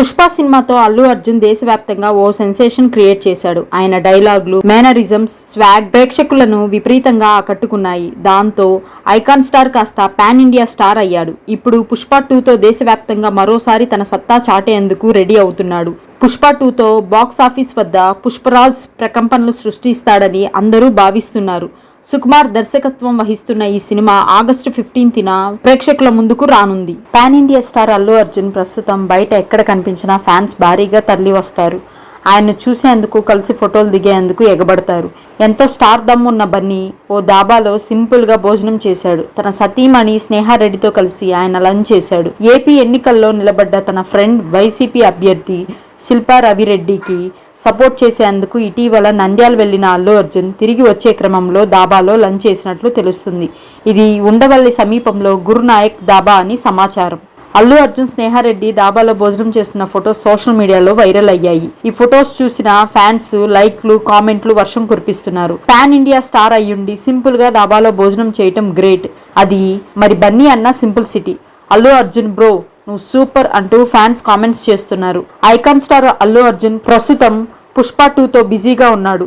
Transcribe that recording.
పుష్ప సినిమాతో అల్లు అర్జున్ దేశవ్యాప్తంగా ఓ sensation create చేశాడు. ఆయన డైలాగులు మేనరిజమ్స్ స్వాగ్ ప్రేక్షకులను విపరీతంగా ఆకట్టుకున్నాయి. దాంతో ఐకాన్ స్టార్ కాస్త పాన్ ఇండియా స్టార్ అయ్యాడు. ఇప్పుడు పుష్ప టూతో దేశవ్యాప్తంగా మరోసారి తన సత్తా చాటేందుకు రెడీ అవుతున్నాడు. పుష్ప టూతో బాక్స్ ఆఫీస్ వద్ద పుష్పరాజ్ ప్రకంపనలు సృష్టిస్తాడని అందరూ భావిస్తున్నారు. సుకుమార్ దర్శకత్వం వహిస్తున్న ఈ సినిమా ఆగస్టు ఫిఫ్టీన్త్న ప్రేక్షకుల ముందుకు రానుంది. Pan India star Allu Arjun ప్రస్తుతం బయట ఎక్కడ కనిపించినా ఫ్యాన్స్ భారీగా తరలి వస్తారు. ఆయన్ను చూసేందుకు కలిసి ఫోటోలు దిగేందుకు ఎగబడతారు. ఎంతో స్టార్ దమ్ ఉన్న బన్నీ ఓ దాబాలో సింపుల్గా భోజనం చేశాడు. తన సతీమణి స్నేహారెడ్డితో కలిసి ఆయన లంచ్ చేశాడు. ఏపీ ఎన్నికల్లో నిలబడ్డ తన ఫ్రెండ్ వైసీపీ అభ్యర్థి శిల్పా రవిరెడ్డికి సపోర్ట్ చేసేందుకు ఇటీవల నంద్యాల వెళ్ళిన అల్లు అర్జున్ తిరిగి వచ్చే క్రమంలో దాబాలో లంచ్ చేసినట్లు తెలుస్తుంది. ఇది ఉండవల్లి సమీపంలో గురునాయక్ దాబా అని సమాచారం. అల్లు అర్జున్ స్నేహారెడ్డి దాబాలో భోజనం చేస్తున్న ఫొటోస్ సోషల్ మీడియాలో వైరల్ అయ్యాయి. ఈ ఫొటోస్ చూసిన ఫ్యాన్స్ లైక్లు కామెంట్లు వర్షం కురిపిస్తున్నారు. పాన్ ఇండియా స్టార్ అయ్యుండి సింపుల్గా దాబాలో భోజనం చేయటం గ్రేట్. అది మరి బన్నీ అన్న simple city. Allu Arjun bro నువ్వు సూపర్ అంటూ ఫ్యాన్స్ కామెంట్స్ చేస్తున్నారు. ఐకాన్ స్టార్ అల్లు అర్జున్ ప్రస్తుతం పుష్ప టూతో బిజీగా ఉన్నాడు.